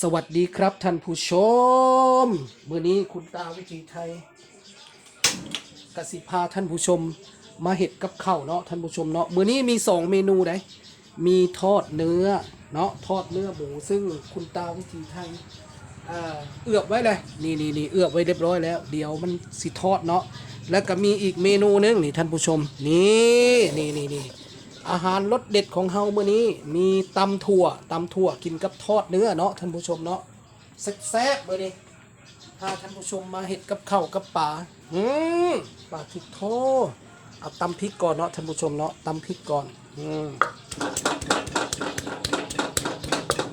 สวัสดีครับท่านผู้ชมมื้อนี้คุณตาวิถีไทยกสิพาท่านผู้ชมมาเห็ดกับข้าวเนาะท่านผู้ชมเนาะมื้อนี้มีสองเมนูไดมีทอดเนื้อเนาะทอดเนื้อหมูซึ่งคุณตาวิถีไทยเอ่อเอือบไว้เลยนี่นี่นี่เอือบไว้เรียบร้อยแล้ว เดี๋ยวมันสิทอดเนาะแล้วก็มีอีกเมนูหนึงนี่ท่านผู้ชมนี่นี่นี่นี่ อาหารรสเด็ดของเฮาเมื้อนี้มีตำถั่วตำถั่วกินกับทอดเนื้อเนาะท่านผู้ชมเนาะแซ่บๆมื้อนี้ถ้าท่านผู้ชมมาเห็ดกับข้าวกับปลาอืมปลาพริกโทเอาตำพริกก่อนเนาะท่านผู้ชมเนาะตำพริกก่อนอืม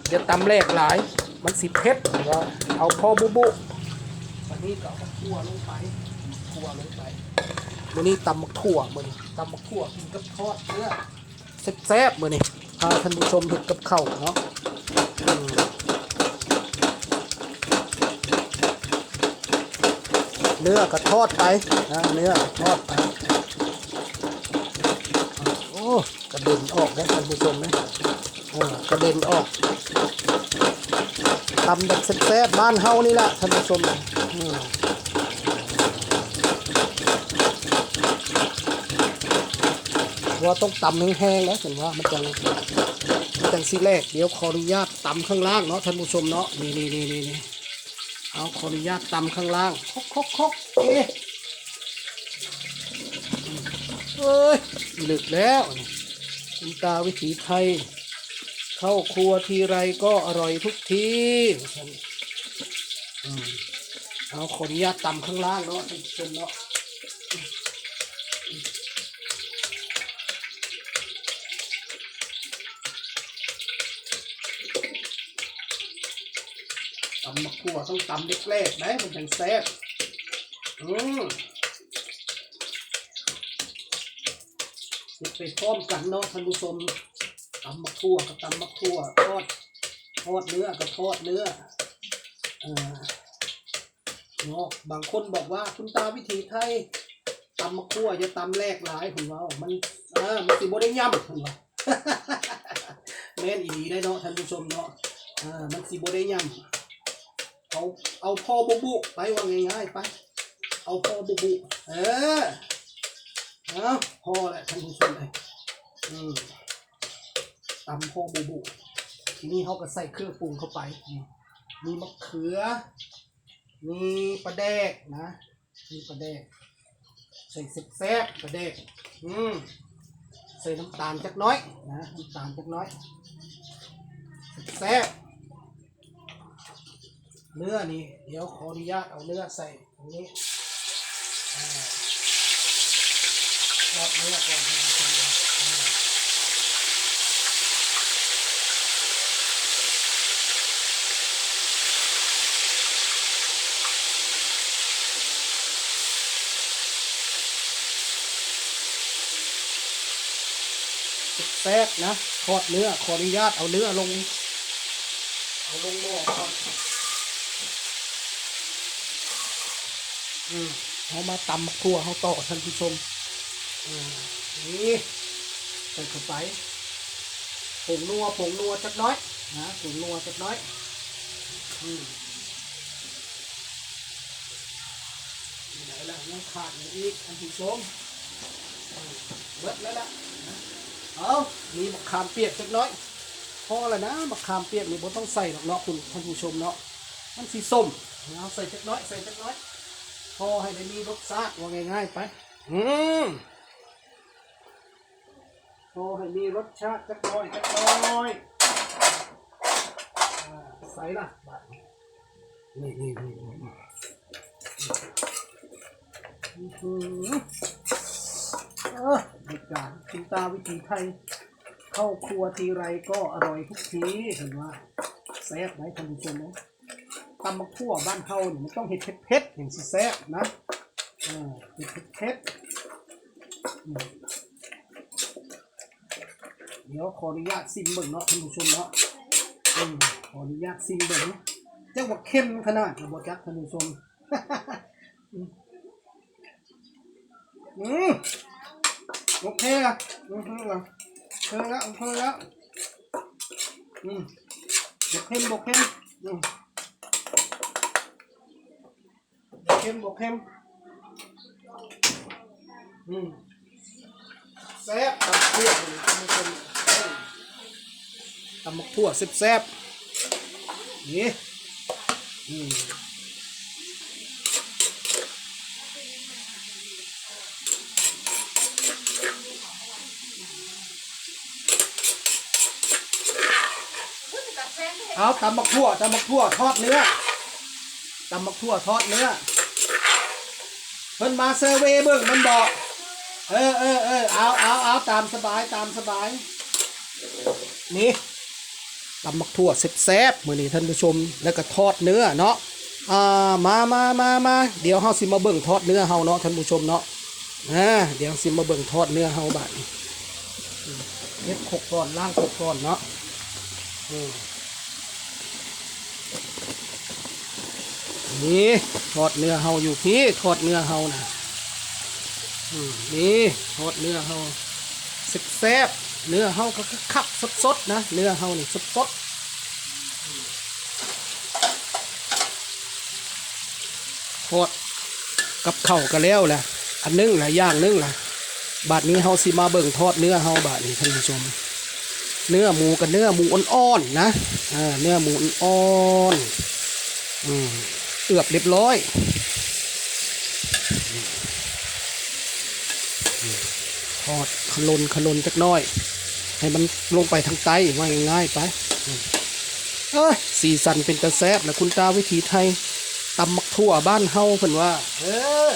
เดี๋ยวตำแรกหลาย มันสิเผ็ดก็เอาพอบุบุวันนี้ก็เอาถั่วลงไปถั่วลงไปมื้อนี้ตำมักถั่วมื้อนี้ตำมักถั่วกินกับทอดเนื้อ แซ่บๆมือนี้พาท่านผู้ชมเห็ดกับเข้าเนาะเนื้อก็ทอดไปนะเนื้อทอดไปโอ้กระเด็นออกนะท่านผู้ชมนะกระเด็นออกตำแบบแซ่บๆบ้านเฮานี่แหละท่านผู้ชมอืม ว่าต้องตำแห้งๆนะเห็นว่ามันจังมันจังสีแรกเดี๋ยวขออนุญาตตำข้างล่างเนาะท่านผู้ชมเนาะนี่นี่นี่นี่เอาขออนุญาตตำข้างล่างคกคกคกเอ๊ะเอ้ยหลึกแล้วคุณตาวิถีไทย เข้าครัวทีไรก็อร่อยทุกทีเอาขออนุญาตตำข้างล่างเนาะท่านผู้ชมเนาะำมะขั่วต้องตำเล็กแรกนะมันถึงแซ่บอืมเก็บไปพร้อมกันเนาะท่านผู้ชมตำมะขั่วกับตำมะขั่วทอดทอดเนื้อกับทอดเนื้อเออเนาะบางคนบอกว่าคุณตาวิถีไทยตำมะขั่วจะตำแรกหลายผมว่ามันเออมันสิบ่ได้ย่ำผมว่าแม่นอีดีได้เนาะท่านผู้ชมเนาะเออมันสิบ่ได้ย่ำ เอาเอาพอบุบุไปว่าง่ายๆไปเอาพอบุบุเออเอาพอแหละท่านผู้ชมเลยอืมตำพอบุบุทีนี้เขาก็ใส่เครื่องปรุงเข้าไป มีมีมะเขือ มีปลาแดกนะ มีปลาแดก ใส่แซ่บปลาแดก อืมใส่น้ำตาลจักน้อยนะน้ำตาลจักน้อยแซ่บ เนื้อนี่เดี๋ยวขออนุญาตเอาเนื้อใส่ตรงนี้ทอดเนื้อก่อนให้มันสุกอ่าแซ่บนะทอดเนื้อขออนุญาตเอาเนื้อลง เอาลงหม้อก่อน อืม เขามาตำครัวเขาต่อท่านผู้ชมอ่านี่ใส่เข้าไปผงนัวผงนัวจักน้อยนะผงนัวจักน้อยอืมนี่ไหนล่ะยังขาดอยู่อีกท่านผู้ชมเบิดแล้วล่ะนะเอามีมะขามเปียกจักน้อยพอแล้วนะมะขามเปียกนี่บ่ต้องใส่หรอกเนาะคุณท่านผู้ชมเนาะมันสีส้มเอาใส่จักน้อยใส่จักน้อย พอให้ได้มีรสชาติว่าง่ายๆไปอืมพอให้มีรสชาติจักหน้อยจักหน้อยอ่าใส่ละบาดนี้นี่นี่นี่นี่อื้อหือเออเด็กจานคุณตาวิถีไทย เข้าครัวทีไรก็อร่อยทุกทีเห็นว่าแซ่บไหมท่านผู้ชมนะ ตำมะขั่วบ้านเฮาเนี่ยมันต้องเห็ดเผ็ดๆอย่างสิแซ่บนะอ่าเห็ดเผ็ดๆเดี๋ยวขออนุญาตซิมเบิ่งเนาะท่านผู้ชมเนาะขออนุญาตซิมเบิ่งจังว่าเข้มขนาดไหนบ่จักท่านผู้ชมอืมโอเคละอืมอืมโอเคล้วโอเคล้วอืมบกเข้มบกเข้มอืม เค็มบอกเค็มอืมแซ่บตำทั่วนี่ตำเป็นตำมักทั่วแซ่บๆนี่อืมเอาตำมักทั่วตำมักทั่วทอดเนื้อตำมักทั่วทอดเนื้อ เพิ่นมาเซอร์เวย์เบิ่งมันบอก เออเออเออเอาเอาเอาตามสบายตามสบาย นี่ตำมักทั่วแซ่บๆมื้อนี้ท่านผู้ชมแล้วก็ทอดเนื้อเนาะอ่ามามามามาเดี๋ยวเฮาสิมาเบิ่งทอดเนื้อเฮาเนาะท่านผู้ชมเนาะอ่าเดี๋ยวสิมาเบิ่งทอดเนื้อเฮาบัดนี้อืมเฮ็ดขกก่อนล้างขกก่อนเนาะอืม นี่ทอดเนื้อเฮาอยู่พี่ทอดเนื้อเฮานะนี่ทอดเนื้อเฮาแซ่บเนื้อเฮาก็คักสดๆนะเนื้อเฮานี่สดๆทอดกับเข้าก็แล้วแหละอันนึ่งแหละอย่างนึ่งแหละบาดนี้เฮาสิมาเบิ่งทอดเนื้อเฮาบาดนี้ท่านผู้ชม เนื้อหมูกับเนื้อหมูอ่อนๆนะเนื้อหมูอ่อนๆอืม เอือบเรียบร้อยทอดขลนขลนจักน้อย ให้มันลงไปทางไตว่าง่ายๆไปเอ้ยสีสันเป็นกระแซบแล้วคุณตาวิถีไทยตำมักทั่วบ้านเฮาเพิ่นว่า เออ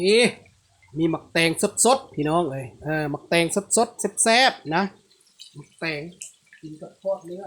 นี่มีหมักแตงสดๆพี่น้องเลยเออหมักแตงสดๆแซ่บๆนะหมักแตงกินกับทอดเนื้อ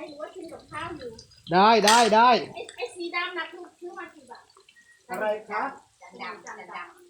ข้าวอยู่ได้ได้ได้ไอ้ไอ้สีดำนะคือซื้อมากี่บาทอะไรคะดำดำดำ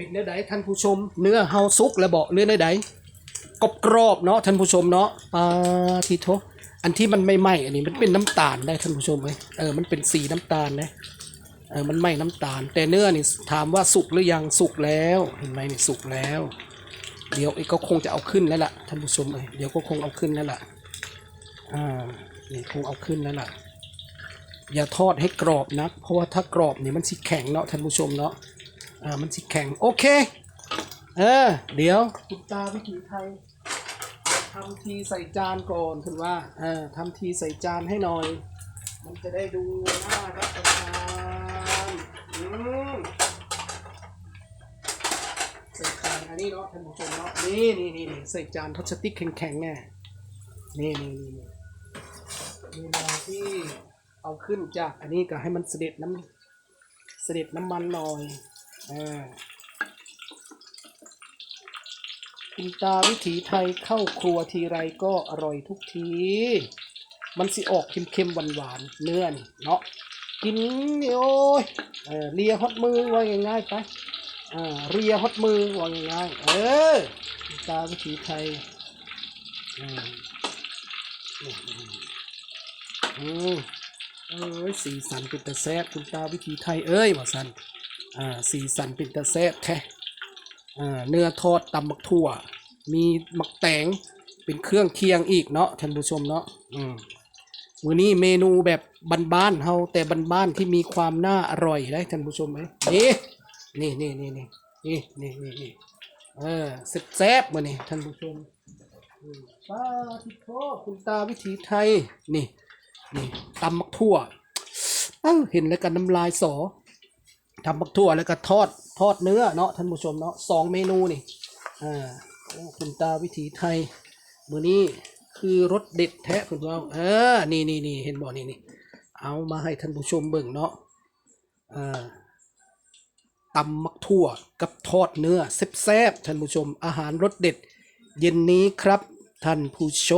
เป็นเนื้อใดท่านผู้ชม เนื้อเฮาซุกแล้วบอกเนื้อเนื้อใดกรอบกรอบเนาะท่านผู้ชมเนาะปาทีโทอันที่มันไม่ไหม้อันนี้มันเป็นน้ำตาลได้ท่านผู้ชมไหมเออมันเป็นสีน้ำตาลนะเออมันไหม้น้ำตาล แต่เนื้อนี่ถามว่าสุกหรือยังสุกแล้วเห็นไหมนี่สุกแล้ว เดี๋ยวไอ้ก็คงจะเอาขึ้นแล้วล่ะท่านผู้ชมเอ้ยเดี๋ยวก็คงเอาขึ้นแล้วล่ะอ่านี่คงเอาขึ้นแล้วล่ะอย่าทอดให้กรอบนะเพราะว่าถ้ากรอบเนี่ยมันสิแข็งเนาะท่านผู้ชมเนาะ อ่ามันสิแข็งโอเค เออ เดี๋ยวคุณตาวิถีไทยทำทีใส่จานก่อนคุณว่าเออทำทีใส่จานให้หน่อย มันจะได้ดูน่ารับประทานอืมใส่จานอันนี้เนาะท่านผู้ชมเนาะนี่นี่นี่นี่ใส่จานพลาสติกแข็งๆไงนี่นี่นี่นี่เวลาที่เอาขึ้นจากอันนี้ก็ให้มันเสด็จน้ำเสด็จน้ำมันหน่อย คุณตาวิถีไทยเข้าครัวทีไรก็อร่อยทุกที มันสิออกเค็มๆหวานๆเนื้อนี่เนาะกินนี่โอ้ยเออเลียฮอตมือว่าง่ายๆไปอ่าเรียฮอตมือว่าง่ายๆเออคุณตาวิถีไทยอืมอืมอืมเอ้ยสีสันเป็นตะแซบคุณตาวิถีไทยเอ้ยว่าสัน อ่าสีสันเป็นตะแซบแท้อ่าเนื้อทอดตำมักถั่ว มีมักแตงเป็นเครื่องเคียงอีกเนาะท่านผู้ชมเนาะอืมมื้อนี้เมนูแบบบ้านๆเฮาแต่บ้านๆที่มีความน่าอร่อยได้ท่านผู้ชมไหมนี่นี่นี่นี่นี่นี่นี่นี่นี่เออแซ่บมือนี้ท่านผู้ชมป้าทิโทคุณตาวิถีไทย นี่ นี่ตำมักทั่วเอ้าเห็นแล้วกันน้ำลายสอ ทำมักทั่วแล้วก็ทอดทอดเนื้อเนาะท่านผู้ชมเนาะสองเมนูนี่อ่าคุณตาวิถีไทยมือนี้คือรสเด็ดแท้คุณผู้ชมเออนี่นี่นี่เห็นบ่นี่นี่เอามาให้ท่านผู้ชมเบิ่งเนาะอ่าตำมักทั่วกับทอดเนื้อแซ่บๆท่านผู้ชมอาหารรสเด็ด เย็นนี้ครับท่านผู้ช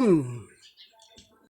ม